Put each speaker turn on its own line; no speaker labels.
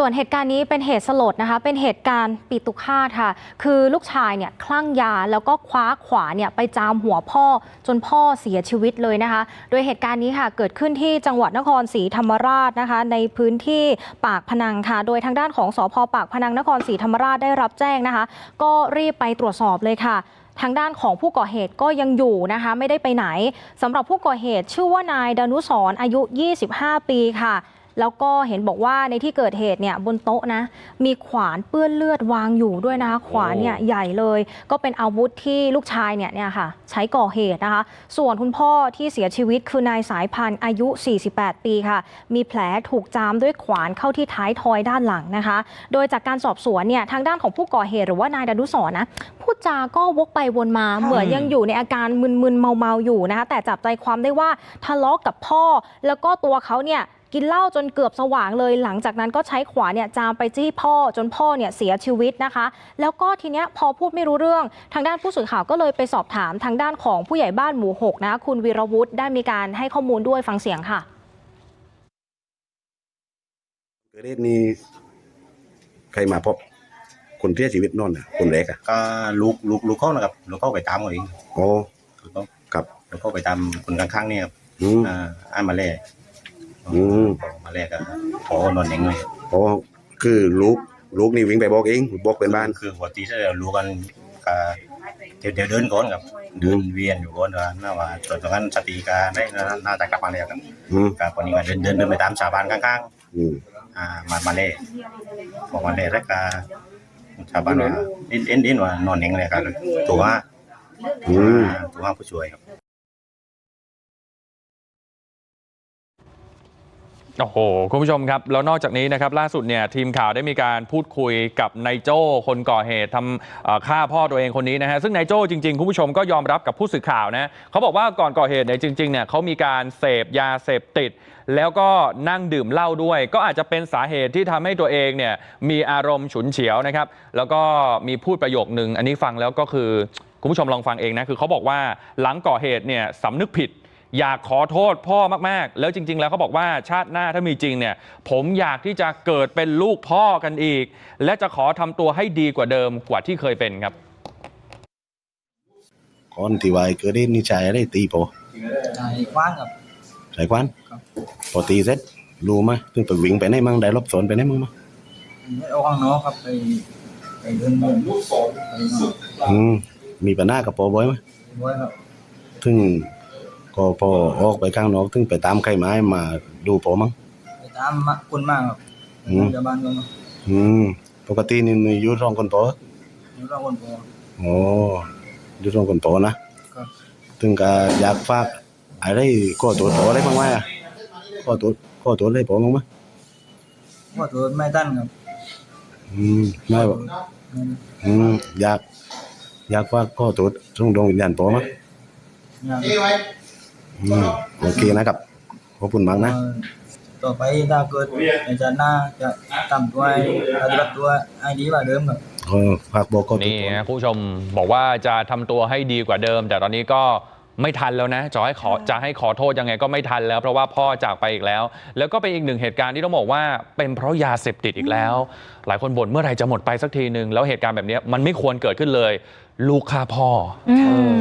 ส่วนเหตุการณ์นี้เป็นเหตุสลดนะคะ เป็นเหตุการณ์ปีตุฆาตค่ะ คือลูกชายเนี่ยคลั่งยาแล้วก็คว้าขวานเนี่ยไปจามหัวพ่อจนพ่อเสียชีวิตเลยนะคะ โดยเหตุการณ์นี้ค่ะเกิดขึ้นที่จังหวัดนครศรีธรรมราชนะคะ ในพื้นที่ปากพนังค่ะ โดยทางด้านของสพปากพนังนครศรีธรรมราชได้รับแจ้งนะคะ ก็รีบไปตรวจสอบเลยค่ะทางด้านของผู้ก่อเหตุก็ยังอยู่นะคะ ไม่ได้ไปไหนสำหรับผู้ก่อเหตุชื่อว่านายดานุสรณ์อายุ 25 ปีค่ะ แล้วก็เห็นบอกว่าในที่เกิดเหตุเนี่ยบนโต๊ะนะมีขวานเปื้อนเลือดวางอยู่ด้วยนะคะขวานเนี่ยใหญ่เลย ก็เป็นอาวุธที่ลูกชายเนี่ยเนี่ยค่ะใช้ก่อเหตุนะคะ ส่วนคุณพ่อที่เสียชีวิตคือนายสายพันธุ์อายุ 48 ปีค่ะ มีแผลถูกจามด้วยขวานเข้าที่ท้ายทอยด้านหลังนะคะ โดยจากการสอบสวนเนี่ยทางด้านของผู้ก่อเหตุหรือว่านายดานุสรณ์นะพูดจาก็วกไปวนมาเหมือนยังอยู่ในอาการมึนๆเมาๆอยู่นะคะแต่จับใจความได้ว่าทะเลาะกับพ่อ แล้วก็ตัวเขาเนี่ย กินเหล้าจนเกือบสว่างเลย หลังจากนั้นก็ใช้ขวานเนี่ยจามไปจี้พ่อจนพ่อเนี่ยเสียชีวิตนะคะ แล้วก็ทีเนี้ยพอพูดไม่รู้เรื่อง ทางด้านผู้สื่อข่าวก็เลยไปสอบถามทางด้านของผู้ใหญ่บ้านหมู่หกนะคุณวีรวุฒิได้มีการให้ข้อมูลด้วยฟังเสียงค่ะ
เกิดเหตุนี้ใครมาพบคนเสียชีวิตนอนน่ะคนแรกอะ
ก็ลูกลูกลูกเขานะครับลูกเขาไปตามเขาเอง
โอ้
ลูกเขา
ครับ
ลูกเขาไปตามคนข้างๆเนี่ยครับ
อืม
อ่าอ่านมาแล่
อืม
มาแล่กันพอนอนเองเลย
โอ้คือลูกลูกนี่วิ่งไปบอกเองบอกเป็นบ้าน
คือปกติถ้าเรารู้กันก็เดี๋ยวเดี๋ยวเดินก่อนครับเดินเวียนอยู่ก่อนว่าน่าว่าตอนนั้นสติกาได้น่าน่าจะกลับมาแล้วครับ
อืม
ก็คนนี้ก็เดินเดินเดินไปตามชาวบ้านข้าง
อืม
ๆอ่ามามาเล่บอกมาเล่แล้วก็ชาวบ้านว่าเอ็นเอ็นเอ็นว่านอนเองเลยครับตัวว่า
อืม
ตัวว่าผู้ช่วยครับ
โอ้โห คุณผู้ชมครับ แล้วนอกจากนี้นะครับ ล่าสุดเนี่ยทีมข่าวได้มีการพูดคุยกับนายโจ้คนก่อเหตุทำฆ่าพ่อตัวเองคนนี้นะฮะ ซึ่งนายโจ้จริงๆ คุณผู้ชมก็ยอมรับกับผู้สื่อข่าวนะเขาบอกว่าก่อนก่อเหตุเนี่ยจริงๆเนี่ยเขามีการเสพยาเสพติด แล้วก็นั่งดื่มเหล้าด้วย ก็อาจจะเป็นสาเหตุที่ทำให้ตัวเองเนี่ยมีอารมณ์ฉุนเฉียวนะครับ แล้วก็มีพูดประโยคนึง อันนี้ฟังแล้วก็คือคุณผู้ชมลองฟังเองนะคือเขาบอกว่าหลังก่อเหตุเนี่ยสำนึกผิด อยากขอโทษพ่อมากๆ แล้วจริง ๆ แล้วเขาบอกว่าชาติหน้าถ้ามีจริงเนี่ย ผมอยากที่จะเกิดเป็นลูกพ่อกันอีก และจะขอทำตัวให้ดีกว่าเดิมกว่าที่เคยเป็นครับ
ก่อนที่ว่าเกิดเหตุนี่ชายอะไรตีพอ
ใช่กว้างกับ
ใส่ควัน
ครับ
พอตีเสร็จรู้ไหมถึงไปวิ่งไปไหนมั่งได้รบสวนไปไหนมั่งมั้ง
ไม่เอาข้างนอกครับไปไปเดินเดินไปนอน
อืมมีปัญหากับปอบ่อยไหม
ไว้ครับ
ถึง ก็พอออกไปข้างนอกถึงไปตามใครไม้มาดูปอมั้ง
ไปตามมาคนมากครับ
อืม
ชาวบ้านก็มา
อืม ปกตินี่นี่อยู่รองคนปอ
อยู่รอบคนพอ
โอ้อยู่ตรงคนโตนะครับ ถึงก็อยากฝากอะไรก็ตัวโตอะไรบ้างไหมอะก็ตัวก็ตัวอะไรผมบ้างไหม
ว่าตัวไม่ตั้นครับ
อืมไม่บอก
อืม
อืมอยาก อยากฝากก็ตัวตรงดวงวิญญาณผมมั้ย
งาน
อืมโอเคนะครับขอบคุณมากนะ
เอ่อต่อไปถ้าเกิดในชาติหน้าจะทำตัวให้ปฏิบัติตัวให้ดีกว่าเดิมครับ
เออฝากบอกก็ตัว
นี่นะผู้ชมบอกว่าจะทำตัวให้ดีกว่าเดิม แต่ตอนนี้ก็ไม่ทันแล้วนะจะให้ขอจะให้ขอโทษยังไงก็ไม่ทันแล้ว เพราะว่าพ่อจากไปอีกแล้ว แล้วก็เป็นอีกหนึ่งเหตุการณ์ที่ต้องบอกว่าเป็นเพราะยาเสพติดอีกแล้ว หลายคนบ่นเมื่อไหร่จะหมดไปสักทีหนึ่งแล้วเหตุการณ์แบบนี้มันไม่ควรเกิดขึ้นเลย ลูกฆ่าพ่อ
อื
เอ
ม
อ